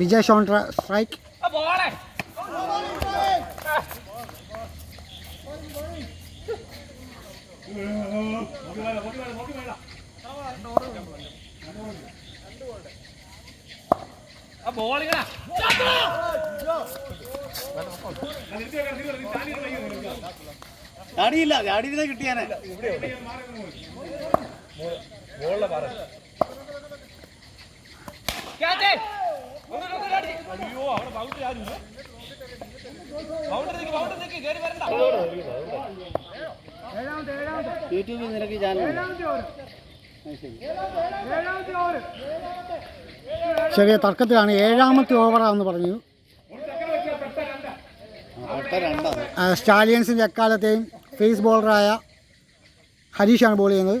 Vijay Sean strike. ചാടിയില്ല ചാടിയില്ല കിട്ടിയാനെ. യൂട്യൂബിൽ നിനക്ക് ചാനൽ ചെറിയ തർക്കത്തിലാണ്. ഏഴാമത്തെ ഓവറാണെന്ന് പറഞ്ഞു. സ്റ്റാലിയൻസിന്റെ എക്കാലത്തെയും ഫേസ് ബോളറായ ഹരീഷാണ് ബോൾ ചെയ്യുന്നത്.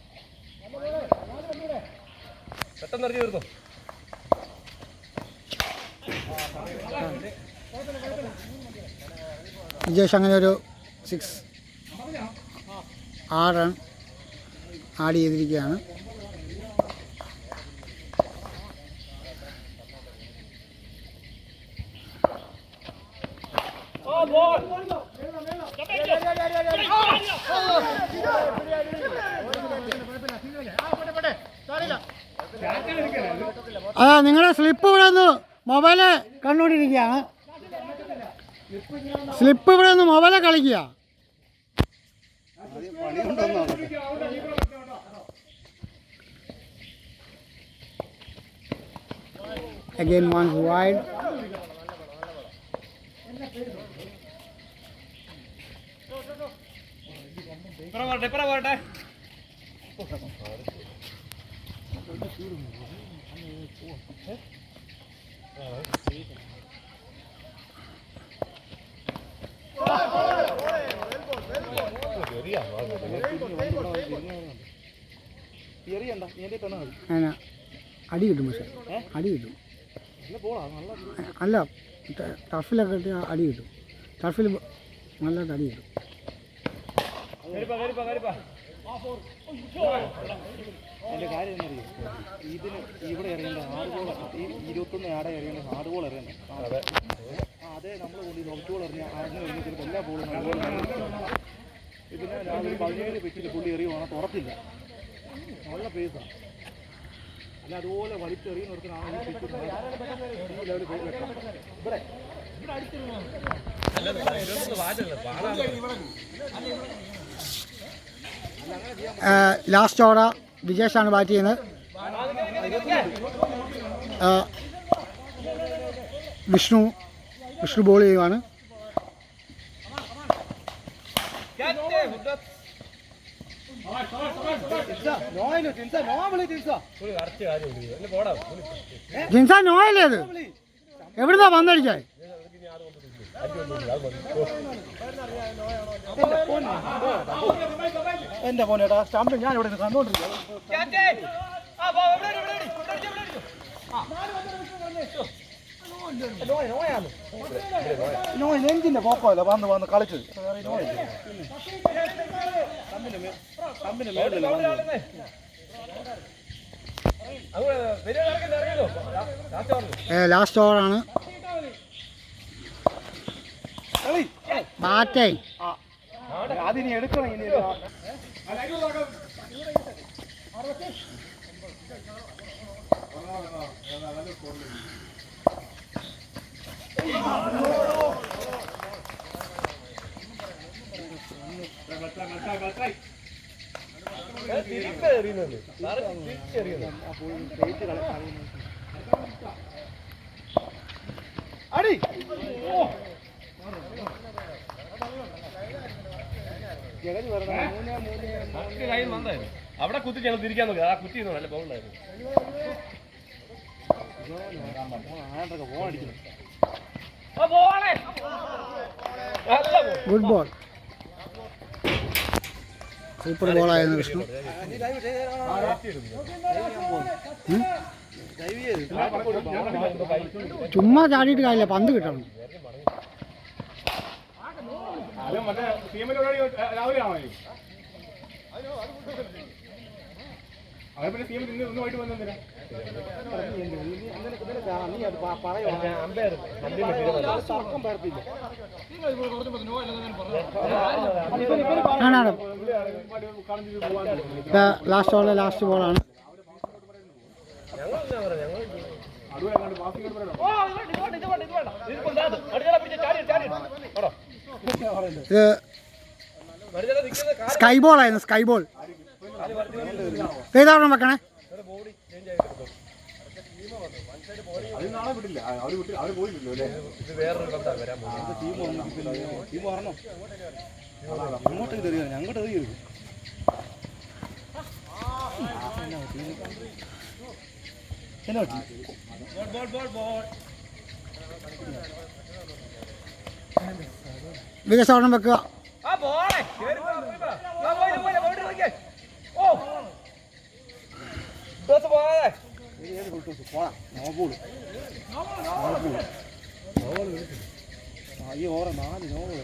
പെട്ടെന്ന് എറിഞ്ഞു തീർന്നു വിജേഷ് അങ്ങനെ ഒരു സിക്സ് ആറ് റൺ ആഡ് ചെയ്തിരിക്കുകയാണ്. ആ നിങ്ങളുടെ സ്ലിപ്പ് ഇവിടെ നിന്ന് മൊബൈൽ കണ്ടുകൊണ്ടിരിക്കുകയാണ് സ്ലിപ്പ് ഇവിടെ നിന്ന് മൊബൈൽ കളിക്കുക. Again once wide. ഇപ്പറ പോട്ടെ ഇപ്പറ പോട്ടെ എറിയണ്ട നീ എന്റെ പെണ്ണ മതി അങ്ങനെ അടി കിട്ടും പക്ഷെ. അടി കിട്ടും. നല്ല നല്ല അല്ല ടഫിലൊക്കെ ഇട്ട് അടി കിട്ടും. ടഫിൽ നല്ലതായിട്ട് അടി കിട്ടും. കരിപ്പാ കാര്യം കരിപ്പാ അറിയാം? ഇതിന് ഇവിടെ എറിയേണ്ട ആറ് ഗോൾ ഈ ഇരുപത്തൊന്ന് ആടെ എറിയേണ്ട ആറ് ഗോൾ എറിയണ്ട ആ അതെ നമ്മൾ കൊണ്ട് സോഫ്റ്റ് ഗോൾ എറിഞ്ഞ ആറിന് കഴിഞ്ഞിട്ട് എല്ലാ ബോളും ഇതിന് രാവിലെ പതിനേഴ് പിച്ചിൽ പുള്ളി എറിയുവാണ് തുറത്തില്ല നല്ല പേസാണ് അല്ല അതുപോലെ വലിച്ചെറിയുന്നിടത്തിനാണ് ഈ പിച്ച് ഈ ലെവലിൽ പോയി വെക്കാം. ഇവിടെ. ലാസ്റ്റ് ഓവർ വിജേഷാണ് ബാറ്റ് ചെയ്യുന്നത്. വിഷ്ണു വിഷ്ണു ബോൾ ചെയ്യുവാണ്. ജിൻസ നോയല്ലേ അത്? എവിടുന്നാ പന്തടിക്കാൻ എന്റെ പോനേട്ടാ സ്റ്റാമ്പ് ഞാൻ ഇവിടെ നിന്ന് കണ്ടോണ്ടിരിക്കും നോയ് നെഞ്ചിന്റെ പോക്കമല്ല വന്ന് വന്ന് കളിച്ചത്. നോയ് ലാസ്റ്റ് ഓവറാണ് ബാറ്റേ അതിനി എടുക്കണം ഇനി തിരിച്ചെറിയുന്നത് തിരിച്ചെറിയുന്നത് അടി. പറഞ്ഞ മൂന്ന് മൂന്ന് നമുക്ക് കയ്യിൽ വന്നായിരുന്നു അവിടെ കുത്തി ഞങ്ങൾ തിരിക്കാൻ നോക്കി ആ കുത്തി നല്ല ബോൾ ഗുഡ് ബോൾ സൂപ്പർ ബോളായിരുന്നു വിഷ്ണു? ചുമ്മാ ചാടിയിട്ട് കാര്യമില്ല പന്ത് കിട്ടണം. അത് മറ്റേ ടീമിനോട് രാവിലെ ആണോ അത് പിന്നെ ടീം ഇന്ന് ഒന്ന് പോയിട്ട് വന്നെന്തിനാ ആണാണ്. ലാസ്റ്റ് ബോൾ ലാസ്റ്റ് ബോളാണ് ഇത് സ്കൈ ബോൾ ആയിരുന്നു സ്കൈ ബോൾ ഏതാവണം വെക്കണേ ഞങ്ങോട്ട് പറ്റി ബോൾ ബോൾ ബോൾ വികസനം വെക്കുക. ഈ ഓറ നാല് നോബോൾ